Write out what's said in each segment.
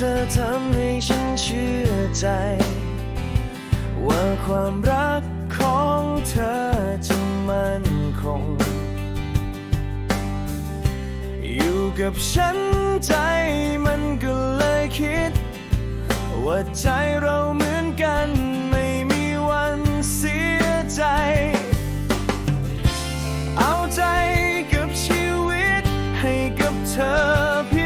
ธอทำให้ฉันเชื่อใจ ว่าความรักของเธอจะมั่นคง อยู่กับฉันใจมันก็เลยคิด ว่าใจเราเหมือนกันไม่มีวันเสียใจ เอาใจกับชีวิตให้กับเธอเพีย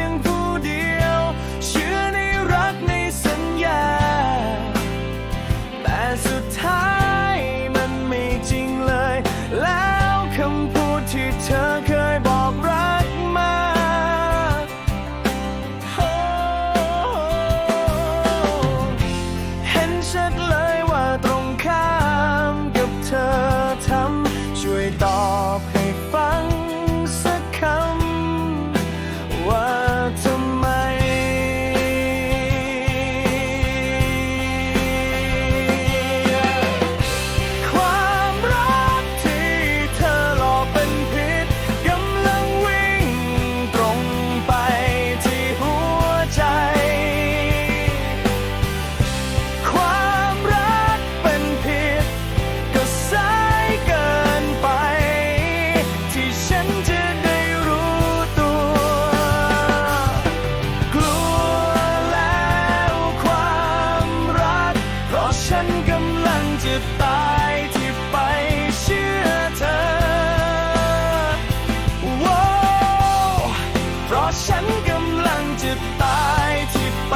ะฉันกำลังจะตายที่ไป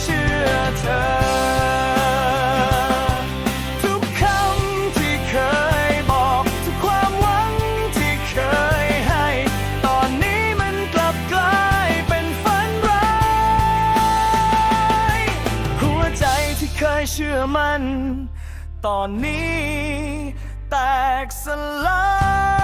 เชื่อเธอ ทุกคำที่เคยบอก ทุกความหวังที่เคยให้ ตอนนี้มันกลับกลายเป็นฝันร้ายหัวใจที่เคยเชื่อมัน ตอนนี้แตกสลาย